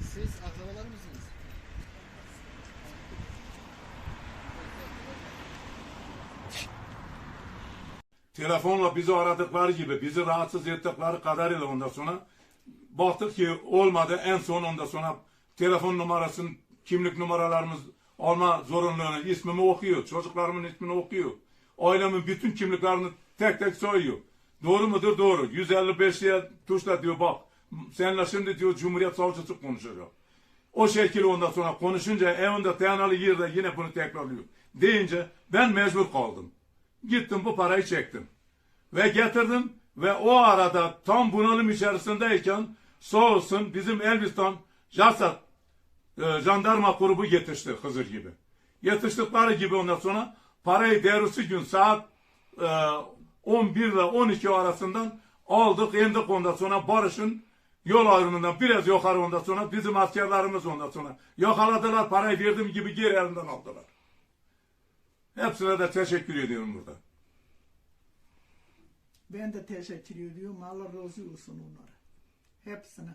Siz akrabalar mısınız? Telefonla bizi aradıkları gibi, bizi rahatsız ettikleri kadarıyla ondan sonra baktık ki olmadı. En son ondan sonra telefon numarasını, kimlik numaralarımız alma zorunluluğunu, ismimi okuyor, çocuklarımın ismini okuyor. Ailemin bütün kimliklerini tek tek soyuyor. Doğru mudur? Doğru. 155'liye tuşla diyor bak. Seninle şimdi diyor Cumhuriyet Savcısı konuşacak. O şekilde ondan sonra konuşunca evinde teyanalı yerde yine bunu tekrarlıyor. Deyince ben mecbur kaldım. Gittim bu parayı çektim. Ve getirdim ve o arada tam bunalım içerisindeyken sağ olsun bizim Elbistan Jasat e, jandarma grubu yetişti Hızır gibi. Yetiştikleri gibi ondan sonra parayı derisi gün saat e, 11 ile 12 arasından aldık indik ondan sonra Barış'ın yol ayrımından biraz yukarı ondan sonra bizim askerlerimiz ondan sonra yakaladılar parayı verdim gibi geri elinden aldılar. Hepsine de teşekkür ediyorum burada. Ben de teşekkür ediyorum. Allah razı olsun onlara. Hepsine.